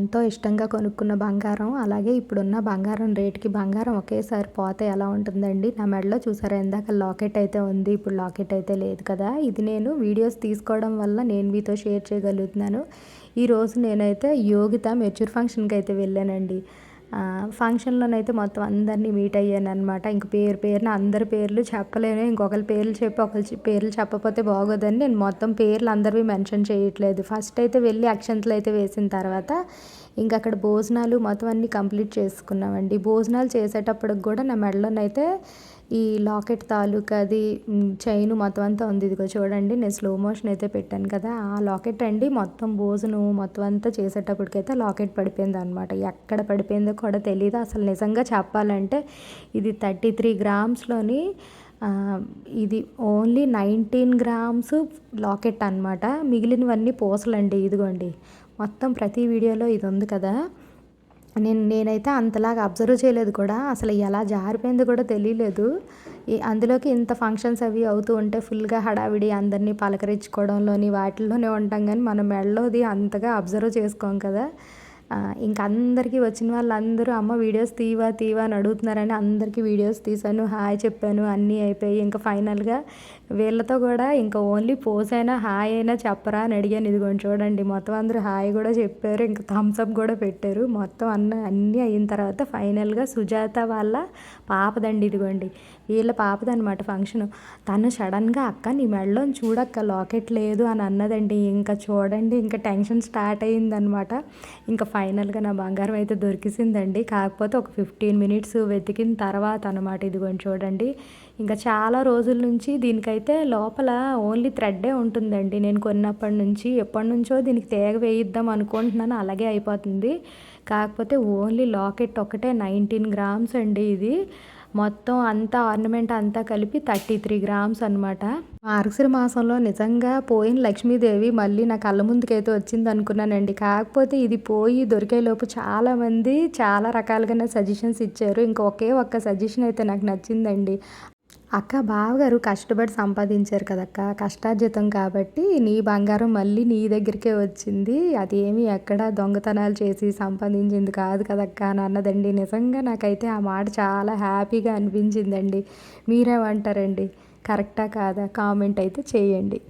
ఎంతో ఇష్టంగా కొనుక్కున్న బంగారం అలాగే ఇప్పుడున్న బంగారం రేటుకి బంగారం ఒకేసారి పోతే ఎలా ఉంటుందండి? నా మెడలో చూసారా? ఇందాక లాకెట్ అయితే ఉంది ఇప్పుడు లాకెట్ అయితే లేదు కదా? ఇది నేను వీడియోస్ తీసుకోవడం వల్ల నేను మీతో షేర్ చేయగలుగుతున్నాను. ఈరోజు నేనైతే యోగిత మెచ్యూర్ ఫంక్షన్కి అయితే వెళ్ళానండి. ఫంక్షన్లోనైతే మొత్తం అందరినీ మీట్ అయ్యాను అనమాట ఇంక పేరు పేరున అందరి పేర్లు చెప్పలేను. ఇంకొకరి పేర్లు చెప్పి ఒకరి పేర్లు చెప్పకపోతే బాగోదని నేను మొత్తం పేర్లు అందరివి మెన్షన్ చేయట్లేదు. ఫస్ట్ అయితే వెళ్ళి అక్షంతలు అయితే వేసిన తర్వాత ఇంక అక్కడ భోజనాలు మొత్తం అన్నీ కంప్లీట్ చేసుకున్నామండి. భోజనాలు చేసేటప్పటికి కూడా నా మెడలోనైతే ఈ లాకెట్ తాలూకా అది చైన్ మొత్తం అంతా ఉంది. ఇదిగో చూడండి నేను స్లో మోషన్ అయితే పెట్టాను కదా. ఆ లాకెట్ అండి మొత్తం భోజనం మొత్తం అంతా చేసేటప్పటికైతే లాకెట్ పడిపోయింది అనమాట ఎక్కడ పడిపోయిందో కూడా తెలియదు అసలు నిజంగా చెప్పాలంటే ఇది థర్టీ త్రీ గ్రామ్స్లోని ఇది ఓన్లీ నైన్టీన్ గ్రామ్స్ లాకెట్ అనమాట మిగిలినవన్నీ పూసలండి ఇదిగోండి. మొత్తం ప్రతి వీడియోలో ఇది ఉంది కదా. నేను నేనైతే అంతలాగా అబ్జర్వ్ చేయలేదు కూడా. అసలు ఎలా జారిపోయింది కూడా తెలియలేదు. అందులోకి ఇంత ఫంక్షన్స్ అవి అవుతూ ఉంటే ఫుల్గా హడావిడి అందరినీ పలకరించుకోవడంలోని వాటిల్లోనే ఉంటాం. కానీ మనం మెడలోది అంతగా అబ్జర్వ్ చేసుకోం కదా. ఇంకా అందరికీ వచ్చిన వాళ్ళందరూ అమ్మ వీడియోస్ తీవా తీవా అని అడుగుతున్నారని అందరికీ వీడియోస్ తీసాను హాయ్ చెప్పాను అన్నీ అయిపోయి ఇంకా ఫైనల్గా వీళ్ళతో కూడా ఇంకా ఓన్లీ పోస్ అయినా హాయ్ అయినా చెప్పరా అని అడిగాను. ఇదిగోండి చూడండి మొత్తం అందరూ హాయ్ కూడా చెప్పారు ఇంకా థమ్స్ అప్ కూడా పెట్టారు. మొత్తం అన్న అన్నీ అయిన తర్వాత ఫైనల్గా సుజాత వాళ్ళ పాపదండి ఇదిగోండి వీళ్ళ పాపదనమాట ఫంక్షన్. తను సడన్గా అక్క నీ మెడలో చూడక్క లాకెట్ లేదు అని అన్నదండి. ఇంకా చూడండి ఇంకా టెన్షన్ స్టార్ట్ అయ్యిందనమాట ఇంకా ఫైనల్గా నా బంగారం అయితే దొరికిసిందండి. కాకపోతే ఒక ఫిఫ్టీన్ మినిట్స్ వెతికిన తర్వాత అనమాట ఇదిగోండి చూడండి. ఇంకా చాలా రోజుల నుంచి దీనికైతే లోపల ఓన్లీ థ్రెడ్డే ఉంటుందండి. నేను కొన్నప్పటి నుంచి ఎప్పటి నుంచో దీనికి తేగ వేయిద్దాం అనుకుంటున్నాను. అలాగే అయిపోతుంది. కాకపోతే ఓన్లీ లాకెట్ ఒకటే నైన్టీన్ గ్రామ్స్ అండి ఇది. మొత్తం అంతా ఆర్నమెంట్ అంతా కలిపి థర్టీ త్రీ గ్రామ్స్ అనమాట మార్గశిర మాసంలో నిజంగా పోయిన లక్ష్మీదేవి మళ్ళీ నా కళ్ళ ముందుకైతే వచ్చింది అనుకున్నానండి కాకపోతే ఇది పోయి దొరికేలోపు చాలామంది చాలా రకాలుగానే సజెషన్స్ ఇచ్చారు. ఇంకా ఒకే ఒక్క సజెషన్ అయితే నాకు నచ్చిందండి. అక్క బావగారు కష్టపడి సంపాదించారు కదక్క. కష్టార్జితం కాబట్టి నీ బంగారం మళ్ళీ నీ దగ్గరికే వచ్చింది. అదేమి ఎక్కడ దొంగతనాలు చేసి సంపాదించింది కాదు కదక్క అని అన్నదండి. నిజంగా నాకైతే ఆ మాట చాలా హ్యాపీగా అనిపించిందండి. మీరేమంటారండి? కరెక్టా కాదా? కామెంట్ అయితే చేయండి.